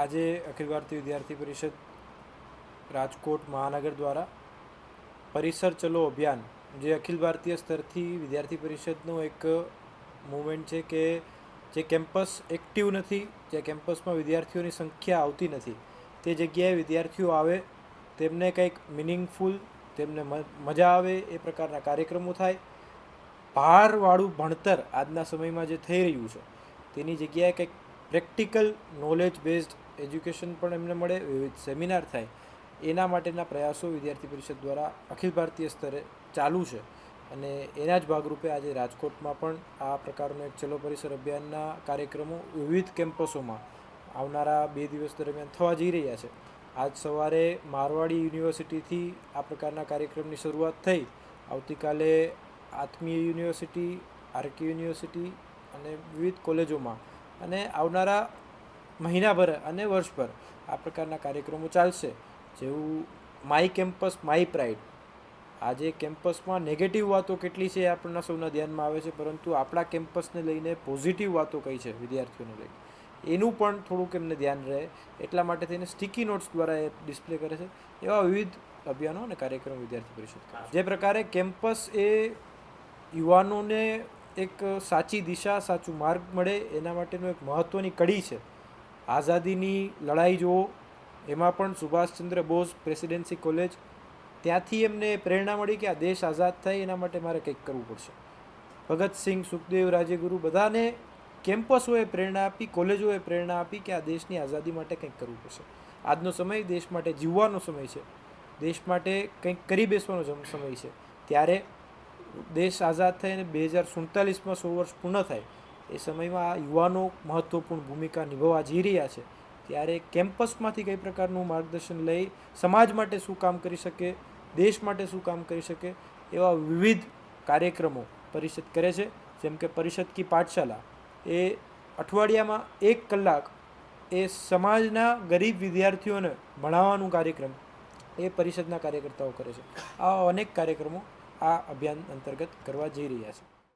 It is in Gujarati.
આજે અખિલ ભારતીય વિદ્યાર્થી પરિષદ રાજકોટ મહાનગર દ્વારા પરિસર ચલો અભિયાન, જે અખિલ ભારતીય સ્તરથી વિદ્યાર્થી પરિષદનો એક મુવમેન્ટ છે કે જે કેમ્પસ એક્ટિવ નથી, જે કેમ્પસમાં વિદ્યાર્થીઓની સંખ્યા આવતી નથી. તે જગ્યાએ વિદ્યાર્થીઓ આવે, તેમને કંઈક મિનિંગફુલ તેમને મજા આવે એ પ્રકારના કાર્યક્રમો થાય. ભારવાળું ભણતર આજના સમયમાં જે થઈ રહ્યું છે, તેની જગ્યાએ કંઈક પ્રેક્ટિકલ નોલેજ બેઝડ એજ્યુકેશન પણ એમને મળે, વિવિધ સેમિનાર થાય. એના માટેના પ્રયાસો વિદ્યાર્થી પરિષદ દ્વારા અખિલ ભારતીય સ્તરે ચાલુ છે અને એના જ ભાગરૂપે આજે રાજકોટમાં પણ આ પ્રકારનો એક છેલ્લો પરિસર અભિયાનના કાર્યક્રમો વિવિધ કેમ્પસોમાં આવનારા બે દિવસ દરમિયાન થવા જઈ રહ્યા છે. આજ સવારે મારવાડી યુનિવર્સિટીથી આ પ્રકારના કાર્યક્રમની શરૂઆત થઈ. આવતીકાલે આત્મીય યુનિવર્સિટી, આરકે યુનિવર્સિટી અને વિવિધ કોલેજોમાં અને આવનારા મહિનાભર અને વર્ષભર આ પ્રકારના કાર્યક્રમો ચાલશે. જેવું માય કેમ્પસ માય પ્રાઇડ આજે કેમ્પસમાં નેગેટિવ વાતો કેટલી છે એ આપણના સૌના ધ્યાનમાં આવે છે, પરંતુ આપણા કેમ્પસને લઈને પોઝિટિવ વાતો કઈ છે વિદ્યાર્થીઓને લઈને? એનું પણ થોડુંક એમને ધ્યાન રહે. એટલા માટે થઈને સ્ટીકી નોટ્સ દ્વારા એ ડિસ્પ્લે કરે છે. એવા વિવિધ અભિયાનો અને કાર્યક્રમ વિદ્યાર્થી પરિષદ જે પ્રકારે કેમ્પસ એ યુવાનોને એક સાચી દિશા, સાચું માર્ગ મળે, એના માટેનું એક મહત્ત્વની કડી છે. આઝાદીની લડાઈ જુઓ, એમાં પણ સુભાષચંદ્ર બોઝ પ્રેસિડેન્સી કોલેજ, ત્યાંથી એમને પ્રેરણા મળી કે આ દેશ આઝાદ થાય, એના માટે મારે કંઈક કરવું પડશે. ભગતસિંહ સુખદેવ રાજેગુરુ બધાને કેમ્પસોએ પ્રેરણા આપી, કોલેજોએ પ્રેરણા આપી કે આ દેશની આઝાદી માટે કંઈક કરવું પડશે. આજનો સમય દેશ માટે જીવવાનો સમય છે. દેશ માટે કંઈક કરી બેસવાનો સમય છે. ત્યારે દેશ આઝાદ થઈને બે હજાર સુડતાલીસમાં સો વર્ષ પૂર્ણ થાય, એ સમયમાં આ યુવાનો મહત્ત્વપૂર્ણ ભૂમિકા નિભાવવા જઈ રહ્યા છે. ત્યારે કેમ્પસમાંથી કઈ પ્રકારનું માર્ગદર્શન લઈ સમાજ માટે શું કામ કરી શકે, દેશ માટે શું કામ કરી શકે, એવા વિવિધ કાર્યક્રમો પરિષદ કરે છે. જેમ કે પરિષદ કી પાઠશાલા. એ અઠવાડિયામાં એક કલાક એ સમાજના ગરીબ વિદ્યાર્થીઓને ભણાવવાનું કાર્યક્રમ, એ પરિષદના કાર્યકર્તાઓ કરે છે. આ અનેક કાર્યક્રમો આ અભિયાન અંતર્ગત કરવા જઈ રહ્યા છે.